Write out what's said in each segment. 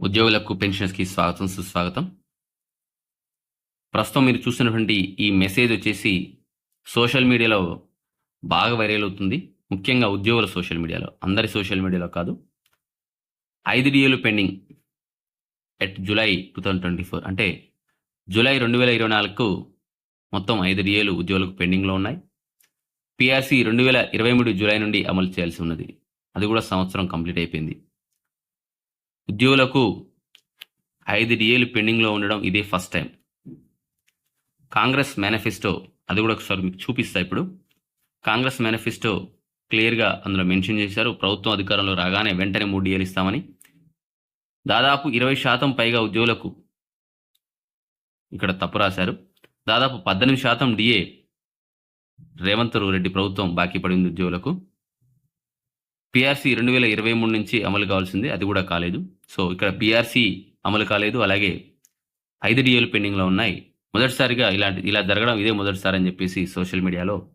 ఉద్యోగులకు పెన్షన్స్కి స్వాగతం సుస్వాగతం. ప్రస్తుతం మీరు చూస్తున్నటువంటి ఈ మెసేజ్ వచ్చేసి సోషల్ మీడియాలో బాగా వైరల్ అవుతుంది. ముఖ్యంగా ఉద్యోగుల సోషల్ మీడియాలో అందరి సోషల్ మీడియాలో కాదు. ఐదు డిఏలు pending at July two thousand twenty four అంటే జూలై రెండు వేల ఇరవై నాలుగుకు మొత్తం ఐదు డిఏలు ఉద్యోగులకు పెండింగ్లో ఉన్నాయి. పిఆర్సీ రెండు వేల ఇరవై మూడు జూలై నుండి అమలు చేయాల్సి ఉన్నది. అది కూడా సంవత్సరం కంప్లీట్ అయిపోయింది. ఉద్యోగులకు ఐదు డిఏలు పెండింగ్లో ఉండడం ఇదే ఫస్ట్ టైం. కాంగ్రెస్ మేనిఫెస్టో అది కూడా ఒకసారి మీకు చూపిస్తా ఇప్పుడు. కాంగ్రెస్ మేనిఫెస్టో క్లియర్గా అందులో మెన్షన్ చేశారు. ప్రభుత్వం అధికారంలో రాగానే వెంటనే మూడు డిఏలు ఇస్తామని. దాదాపు ఇరవై శాతం పైగా ఉద్యోగులకు ఇక్కడ తప్పు రాశారు. దాదాపు పద్దెనిమిది శాతం డిఏ రేవంత్ రెడ్డి ప్రభుత్వం బాకీ పడింది ఉద్యోగులకు. పిఆర్సీ రెండు వేల ఇరవై మూడు నుంచి అమలు కావాల్సింది అది కూడా కాలేదు. సో ఇక్కడ పిఆర్సీ అమలు కాలేదు. అలాగే ఐదు డిఏలు పెండింగ్లో ఉన్నాయి. మొదటిసారిగా ఇలాంటి ఇలా జరగడం ఇదే మొదటిసారి అని చెప్పేసి సోషల్ మీడియాలో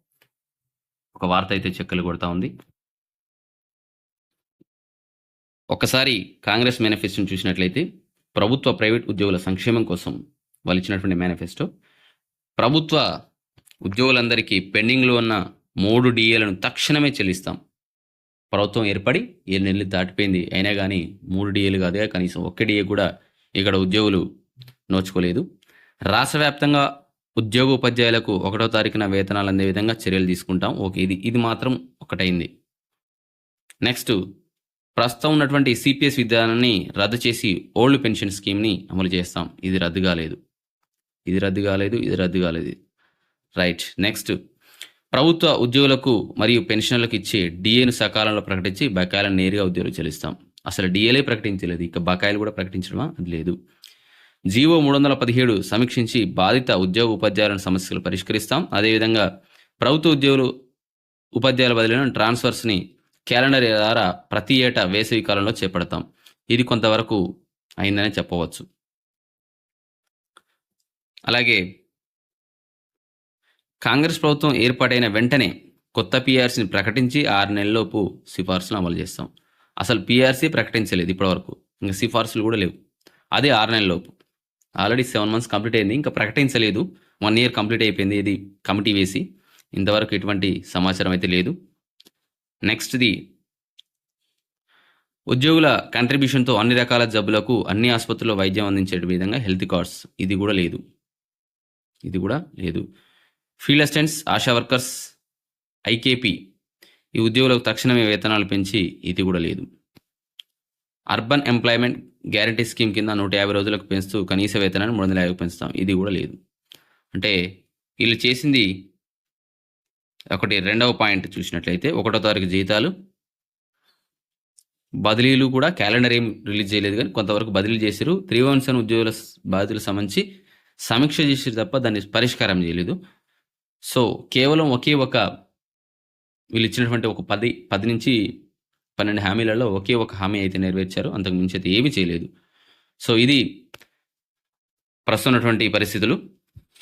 ఒక వార్త అయితే చెక్కలు కొడతా ఉంది. ఒకసారి కాంగ్రెస్ మేనిఫెస్టోని చూసినట్లయితే ప్రభుత్వ ప్రైవేట్ ఉద్యోగుల సంక్షేమం కోసం వాళ్ళు ఇచ్చినటువంటి మేనిఫెస్టో. ప్రభుత్వ ఉద్యోగులందరికీ పెండింగ్లో ఉన్న మూడు డిఏలను తక్షణమే చెల్లిస్తాం. ప్రభుత్వం ఏర్పడి ఏడు నెలలు దాటిపోయింది. అయినా కానీ మూడు డిఏలు కాదుగా కనీసం ఒక్క డిఏ కూడా ఇక్కడ ఉద్యోగులు నోచుకోలేదు. రాష్ట్ర వ్యాప్తంగా ఉద్యోగ ఉపాధ్యాయులకు ఒకటో తారీఖున వేతనాలు అందే విధంగా చర్యలు తీసుకుంటాం. ఓకే ఇది ఇది మాత్రం ఒకటైంది. నెక్స్ట్ ప్రస్తుతం ఉన్నటువంటి సిపిఎస్ విధానాన్ని రద్దు చేసి ఓల్డ్ పెన్షన్ స్కీమ్ని అమలు చేస్తాం. ఇది రద్దు కాలేదు. ఇది రద్దు కాలేదు ఇది రద్దు కాలేదు. Right next. ప్రభుత్వ ఉద్యోగులకు మరియు పెన్షన్లకు ఇచ్చే డిఏను సకాలంలో ప్రకటించి బకాయిలను నేరుగా ఉద్యోగులు చెల్లిస్తాం. అసలు డిఏలే ప్రకటించలేదు. ఇక బకాయిలు కూడా ప్రకటించడమా? అది లేదు. జీవో మూడు వందల పదిహేడు సమీక్షించి బాధిత ఉద్యోగ ఉపాధ్యాయుల సమస్యలు పరిష్కరిస్తాం. అదేవిధంగా ప్రభుత్వ ఉద్యోగులు ఉపాధ్యాయుల బదిలీలను ట్రాన్స్ఫర్స్ని క్యాలెండర్ ద్వారా ప్రతి ఏటా వేసవి కాలంలో చేపడతాం. ఇది కొంతవరకు అయిందనే చెప్పవచ్చు. అలాగే కాంగ్రెస్ ప్రభుత్వం ఏర్పాటైన వెంటనే కొత్త పీఆర్సీని ప్రకటించి ఆరు నెలల్లోపు సిఫార్సులు అమలు చేస్తాం. అసలు పీఆర్సీ ప్రకటించలేదు ఇప్పటివరకు. ఇంకా సిఫార్సులు కూడా లేవు. అదే ఆరు నెలల్లోపు. ఆల్రెడీ సెవెన్ మంత్స్ కంప్లీట్ అయింది. ఇంకా ప్రకటించలేదు. వన్ ఇయర్ కంప్లీట్ అయిపోయింది ఇది కమిటీ వేసి. ఇంతవరకు ఎటువంటి సమాచారం అయితే లేదు. నెక్స్ట్ది ఉద్యోగుల కంట్రిబ్యూషన్తో అన్ని రకాల జబ్బులకు అన్ని ఆసుపత్రుల్లో వైద్యం అందించే విధంగా హెల్త్ కార్డ్స్ ఇది కూడా లేదు. ఇది కూడా లేదు. Field assistants Asha workers IKP ఈ ఉద్యోగులకు తక్షణమే వేతనాలు పెంచి ఇది కూడా లేదు. అర్బన్ ఎంప్లాయ్మెంట్ గ్యారంటీ స్కీమ్ కింద నూట యాభై రోజులకు పెంచుతూ కనీస వేతనాన్ని మూడు వందల యాభై పెంచుతాం. ఇది కూడా లేదు. అంటే వీళ్ళు చేసింది ఒకటి రెండవ పాయింట్ చూసినట్లయితే ఒకటో తారీఖు జీతాలు బదిలీలు కూడా క్యాలెండర్ ఏం రిలీజ్ చేయలేదు కానీ కొంతవరకు బదిలీ చేశారు త్రీ వన్ సెవెన్ ఉద్యోగుల బాధ్యులకు సంబంధించి సమీక్ష చేసారు తప్ప దాన్ని పరిష్కారం చేయలేదు. సో కేవలం ఒకే ఒక వీళ్ళు ఇచ్చినటువంటి ఒక పది పది నుంచి పన్నెండు హామీలలో ఒకే ఒక హామీ అయితే నెరవేర్చారు. అంతకు మించి అయితే ఏమీ చేయలేదు. సో ఇది ప్రస్తుతం ఉన్నటువంటి పరిస్థితులు.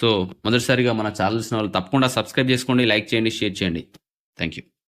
సో మొదటిసారిగా మన ఛానల్స్ వాళ్ళు తప్పకుండా సబ్స్క్రైబ్ చేసుకోండి లైక్ చేయండి షేర్ చేయండి. Thank you